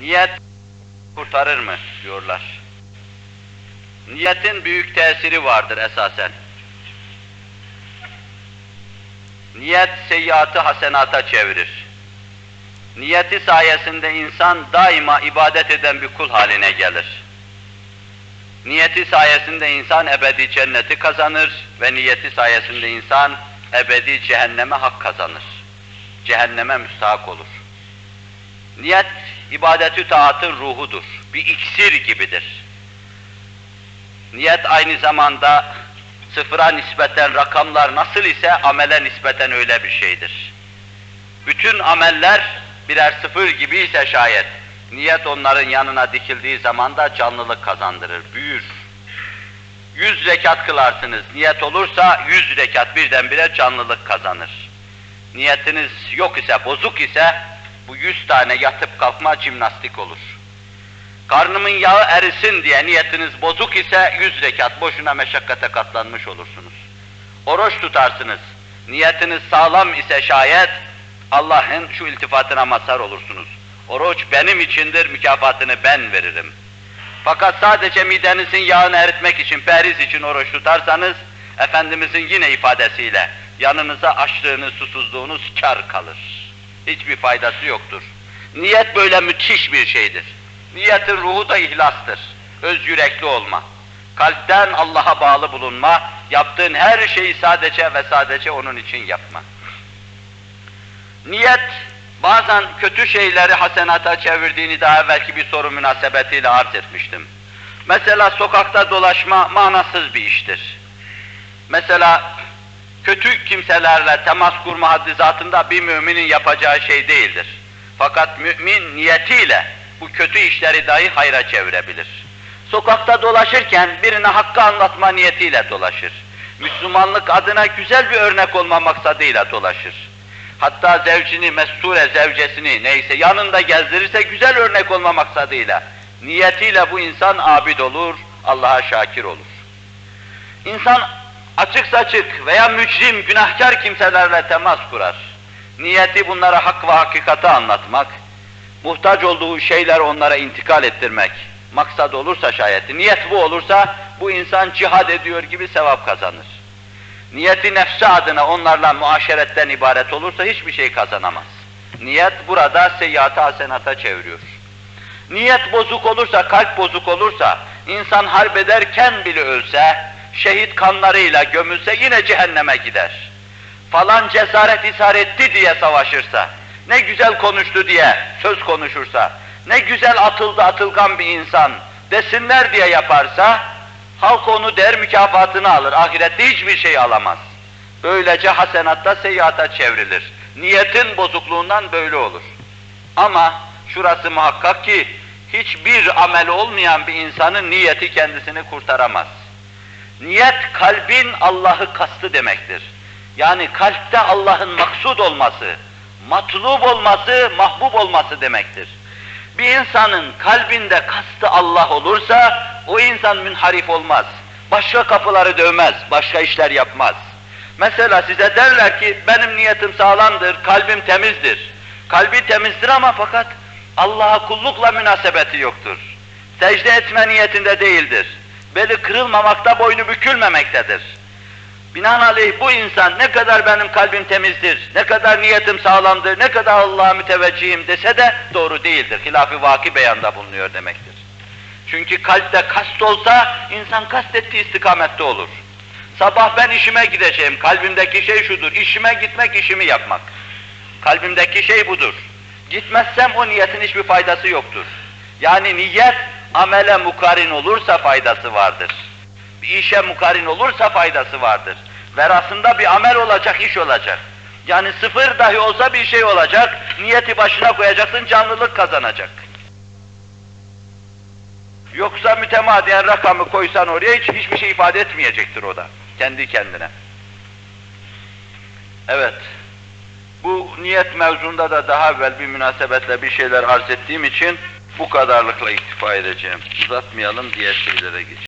Niyet kurtarır mı diyorlar. Niyetin büyük tesiri vardır esasen. Niyet seyyiatı hasenata çevirir. Niyeti sayesinde insan daima ibadet eden bir kul haline gelir. Niyeti sayesinde insan ebedi cenneti kazanır ve niyeti sayesinde insan ebedi cehenneme hak kazanır. Cehenneme müstahak olur. Niyet ibadetü taatın ruhudur. Bir iksir gibidir. Niyet aynı zamanda sıfıra nispeten rakamlar nasıl ise amele nispeten öyle bir şeydir. Bütün ameller birer sıfır gibi ise şayet, niyet onların yanına dikildiği zaman da canlılık kazandırır, büyür. Yüz rekat kılarsınız, niyet olursa yüz rekat birdenbire canlılık kazanır. Niyetiniz yok ise, bozuk ise, bu yüz tane yatıp kalkma cimnastik olur. Karnımın yağı erisin diye niyetiniz bozuk ise yüz rekat boşuna meşakkate katlanmış olursunuz. Oruç tutarsınız. Niyetiniz sağlam ise şayet Allah'ın şu iltifatına mazhar olursunuz. Oruç benim içindir, mükafatını ben veririm. Fakat sadece midenizin yağını eritmek için, periz için oruç tutarsanız, Efendimizin yine ifadesiyle, yanınıza açlığınız, susuzluğunuz kar kalır. Hiçbir faydası yoktur. Niyet böyle müthiş bir şeydir. Niyetin ruhu da ihlastır. Öz yürekli olma. Kalpten Allah'a bağlı bulunma, yaptığın her şeyi sadece ve sadece onun için yapma. Niyet, bazen kötü şeyleri hasenata çevirdiğini daha evvelki bir soru münasebetiyle arz etmiştim. Mesela sokakta dolaşma manasız bir iştir. Mesela kötü kimselerle temas kurma haddi zatında bir müminin yapacağı şey değildir. Fakat mümin niyetiyle bu kötü işleri dahi hayra çevirebilir. Sokakta dolaşırken birine hakkı anlatma niyetiyle dolaşır. Müslümanlık adına güzel bir örnek olma maksadıyla dolaşır. Hatta zevcini, mesture zevcesini neyse yanında gezdirirse güzel örnek olma maksadıyla, niyetiyle bu insan abid olur, Allah'a şakir olur. İnsan açık saçık veya mücrim, günahkar kimselerle temas kurar. Niyeti bunlara hak ve hakikati anlatmak, muhtaç olduğu şeyler onlara intikal ettirmek, maksad olursa şayet, niyet bu olursa bu insan cihad ediyor gibi sevap kazanır. Niyeti nefsi adına onlarla muaşeretten ibaret olursa hiçbir şey kazanamaz. Niyet burada seyyiatı hasenata çeviriyor. Niyet bozuk olursa, kalp bozuk olursa, insan harp ederken bile ölse, şehit kanlarıyla gömülse yine cehenneme gider. Falan cesaret ishar etti diye savaşırsa, ne güzel konuştu diye söz konuşursa, ne güzel atıldı atılgan bir insan desinler diye yaparsa, halk onu der mükafatını alır, ahirette hiçbir şey alamaz. Böylece hasenatta seyyata çevrilir. Niyetin bozukluğundan böyle olur. Ama şurası muhakkak ki, hiçbir amel olmayan bir insanın niyeti kendisini kurtaramaz. Niyet kalbin Allah'ı kastı demektir. Yani kalpte Allah'ın maksud olması, matlub olması, mahbub olması demektir. Bir insanın kalbinde kastı Allah olursa, o insan münharif olmaz. Başka kapıları dövmez, başka işler yapmaz. Mesela size derler ki, benim niyetim sağlamdır, kalbim temizdir. Kalbi temizdir ama fakat Allah'a kullukla münasebeti yoktur. Secde etme niyetinde değildir. Beli kırılmamakta, boynu bükülmemektedir. Binaenaleyh bu insan ne kadar benim kalbim temizdir, ne kadar niyetim sağlamdır, ne kadar Allah'a müteveccihim dese de doğru değildir. Hilaf-ı vaki beyanda bulunuyor demektir. Çünkü kalpte kast olsa insan kastettiği istikamette olur. Sabah ben işime gideceğim, kalbimdeki şey şudur, işime gitmek, işimi yapmak. Kalbimdeki şey budur. Gitmezsem o niyetin hiçbir faydası yoktur. Yani niyet amele mukarin olursa faydası vardır. Bir işe mukarin olursa faydası vardır. Verasında bir amel olacak, iş olacak. Yani sıfır dahi olsa bir şey olacak, niyeti başına koyacaksın, canlılık kazanacak. Yoksa mütemadiyen rakamı koysan oraya hiç hiçbir şey ifade etmeyecektir o da, kendi kendine. Evet, bu niyet mevzunda da daha evvel bir münasebetle bir şeyler arz ettiğim için bu kadarlıkla iktifa edeceğim. Uzatmayalım diğer şeylere geçelim.